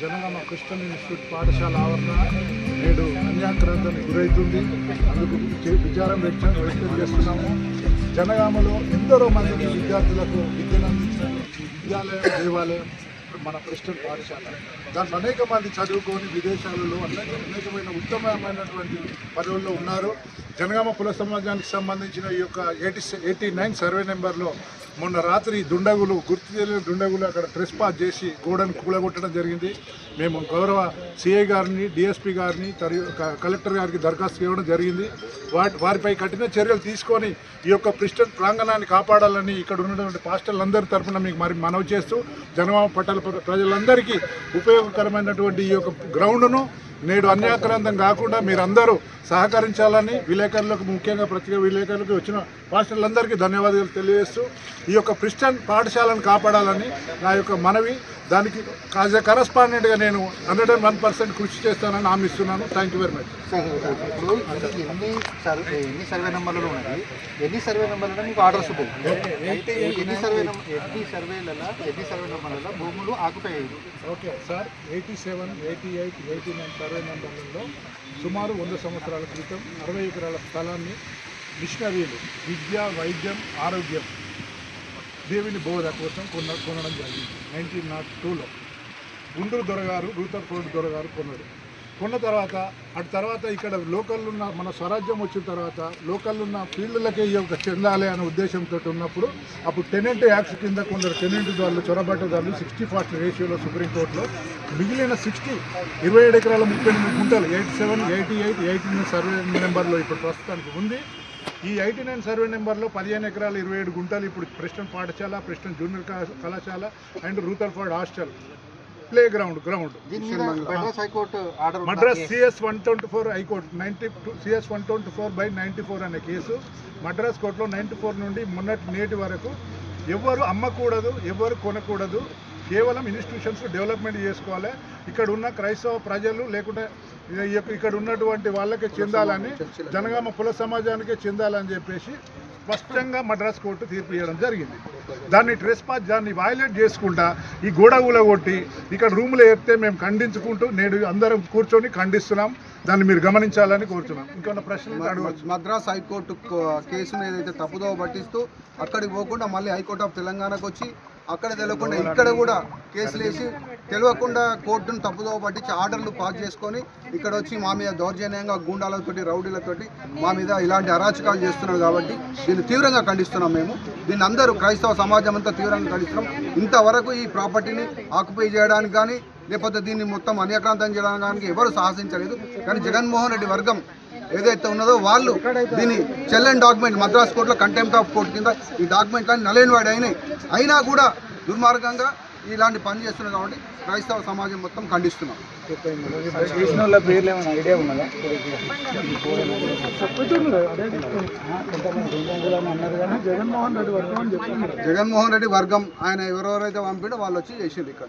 Janagama Christian institute పాఠశాల ఆవరణ నేడు అన్యాక్రాంతానికి గురవుతుంది అందుకు విచారం వ్యక్తం వ్యక్తం చేస్తున్నాము. జనగామలో ఎందరో మంది విద్యార్థులకు విద్యను అందించిన విద్యాలయం దేవాలయం మన క్రిస్టియన్ పాఠశాల. దాంట్లో అనేక మంది చదువుకొని విదేశాలలో అనేక అనేకమైన ఉత్తమమైనటువంటి పదవుల్లో ఉన్నారు. జనగామ కుల సమాజానికి సంబంధించిన ఈ యొక్క ఎయిటీ ఎయిటీ నైన్ సర్వే నెంబర్లో మొన్న రాత్రి దుండగులు గుర్తు తెలియని దుండగులు అక్కడ ప్రెస్ పాస్ చేసి గోడను కూలగొట్టడం జరిగింది. మేము గౌరవ సిఐ గారిని డిఎస్పీ గారిని కలెక్టర్ గారికి దరఖాస్తు ఇవ్వడం జరిగింది. వాటి వారిపై కఠిన చర్యలు తీసుకొని ఈ యొక్క క్రిస్టియన్ ప్రాంగణాన్ని కాపాడాలని ఇక్కడ ఉన్నటువంటి పాస్టర్లందరి తరఫున మీకు మరి మనవి చేస్తూ జనవామ పట్టాల ప్రజలందరికీ ఉపయోగకరమైనటువంటి ఈ యొక్క గ్రౌండ్ను నేడు అన్యాక్రాంతం కాకుండా మీరందరూ సహకరించాలని విలేకరులకు ముఖ్యంగా ప్రత్యేక విలేకరులకు వచ్చిన పాస్టర్లందరికీ ధన్యవాదాలు తెలియజేస్తూ ఈ యొక్క క్రిస్టియన్ పాఠశాలను కాపాడాలని నా యొక్క మనవి. దానికి యాజ్ ఎ కరస్పాండెంట్గా నేను హండ్రెడ్ అండ్ వన్ పర్సెంట్ కృషి చేస్తానని హామీ ఇస్తున్నాను. Thank you very much. ఇప్పుడు ఎన్ని సర్వే ఎన్ని సర్వే నెంబర్లు ఉన్నది ఎన్ని సర్వే నెంబర్లలో మీకు ఆర్డర్స్ ఉంటాయి? ఎన్ని సర్వే నెంబర్ ఎన్ని సర్వేలలో ఎన్ని సర్వే నెంబర్లలో భూములు ఆకుపై okay sir eighty seven eighty eight eighty nine survey సుమారు వంద సంవత్సరాల క్రితం అరవై ఎకరాల స్థలాన్ని మిషనరీలు విద్య వైద్యం ఆరోగ్యం దేవుని బోధ కోసం కొన కొనడం జరిగింది. నైన్టీన్ నాట్ టూలో. గుంటూరు దొరగారు రూతర్ఫోర్డ్ దొరగారు కొన్నారు. కొన్న తర్వాత అటు తర్వాత ఇక్కడ లోకల్ ఉన్న మన స్వరాజ్యం వచ్చిన తర్వాత లోకల్ ఉన్న ఫీల్డ్లకే ఈ యొక్క చెందాలి అనే ఉద్దేశంతో ఉన్నప్పుడు అప్పుడు టెనెంట్ యాక్ట్ కింద కొందరు టెనెంట్ దారులు చొరబట్టదారులు సిక్స్టీ ఫార్టీ రేషియోలో సుప్రీంకోర్టులో మిగిలిన సిక్స్టీ ఇరవై ఏడు ఎకరాల ముప్పై ఎనిమిది గుంటలు eighty seven eighty eight eighty nine survey నెంబర్లో ఇప్పుడు ప్రస్తుతానికి ఉంది. ఈ ఎయిటీ నైన్ సర్వే నెంబర్లో పదిహేను ఎకరాలు ఇరవై ఏడు గుంటలు ఇప్పుడు ప్రెసిడెంట్ పాఠశాల ప్రెసిడెంట్ జూనియర్ కళాశాల and Rutherford hostel. Play ground. Ground Madras high court order Madras CS one twenty four high court ninety two CS one twenty four by ninety four అనే కేసు. మద్రాస్ కోర్టులో నైంటీ ఫోర్ నుండి మొన్నటి నేటి వరకు ఎవరు అమ్మకూడదు ఎవరు కొనకూడదు. కేవలం ఇన్స్టిట్యూషన్స్ డెవలప్మెంట్ చేసుకోవాలి. ఇక్కడ ఉన్న క్రైస్తవ ప్రజలు లేకుంటే ఇక్కడ ఉన్నటువంటి వాళ్ళకే చెందాలని జనగామ కుల సమాజానికే చెందాలని చెప్పేసి స్పష్టంగా మద్రాస్ కోర్టు తీర్పు ఇవ్వడం జరిగింది. దాన్ని ట్రెస్ పాస్ దాన్ని వాయిలేట్ చేసుకుంటా ఈ గోడ కొట్టి ఇక్కడ రూములో ఎత్తే మేము ఖండించుకుంటూ నేడు అందరం కూర్చొని ఖండిస్తున్నాం. దాన్ని మీరు గమనించాలని కోరుతున్నాం ఇంకొన్న ప్రశ్నలు అడగవచ్చు. మద్రాస్ హైకోర్టు కేసును ఏదైతే తప్పుదోవ పట్టిస్తూ అక్కడికి పోకుండా మళ్ళీ హైకోర్టు ఆఫ్ తెలంగాణకు వచ్చి అక్కడ తెలియకుండా ఇక్కడ కూడా కేసులు వేసి తెలియకుండా కోర్టును తప్పుదోవ పట్టించి ఆర్డర్లు పాస్ చేసుకొని ఇక్కడ వచ్చి మా మీద దౌర్జన్యంగా గూండాలతోటి రౌడీలతోటి మా మీద ఇలాంటి అరాచకాలు చేస్తున్నారు కాబట్టి దీన్ని తీవ్రంగా ఖండిస్తున్నాం మేము. దీన్ని అందరూ క్రైస్తవ సమాజం అంతా తీవ్రంగా ఖండిస్తున్నాం. ఇంతవరకు ఈ ప్రాపర్టీని ఆక్యుపై చేయడానికి కానీ లేకపోతే దీన్ని మొత్తం అన్యక్రాంతం చేయడానికి ఎవరు సాహసించలేదు. కానీ జగన్మోహన్ రెడ్డి వర్గం ఏదైతే ఉన్నదో వాళ్ళు దీన్ని చెల్లెన్ డాక్యుమెంట్ మద్రాస్ కోర్టులో కంటెంప్ట్ ఆఫ్ కోర్టు కింద ఈ డాక్యుమెంట్లన్నీ నలేని వాడి అయినాయి. అయినా కూడా దుర్మార్గంగా ఇలాంటి పని చేస్తున్నారు కాబట్టి క్రైస్తవ సమాజం మొత్తం ఖండిస్తున్నాం. జగన్మోహన్ రెడ్డి వర్గం అని చెప్పారు జగన్మోహన్ రెడ్డి వర్గం ఆయన ఎవరెవరైతే పంపిండో వాళ్ళు వచ్చి చేసిండు ఇక్కడ.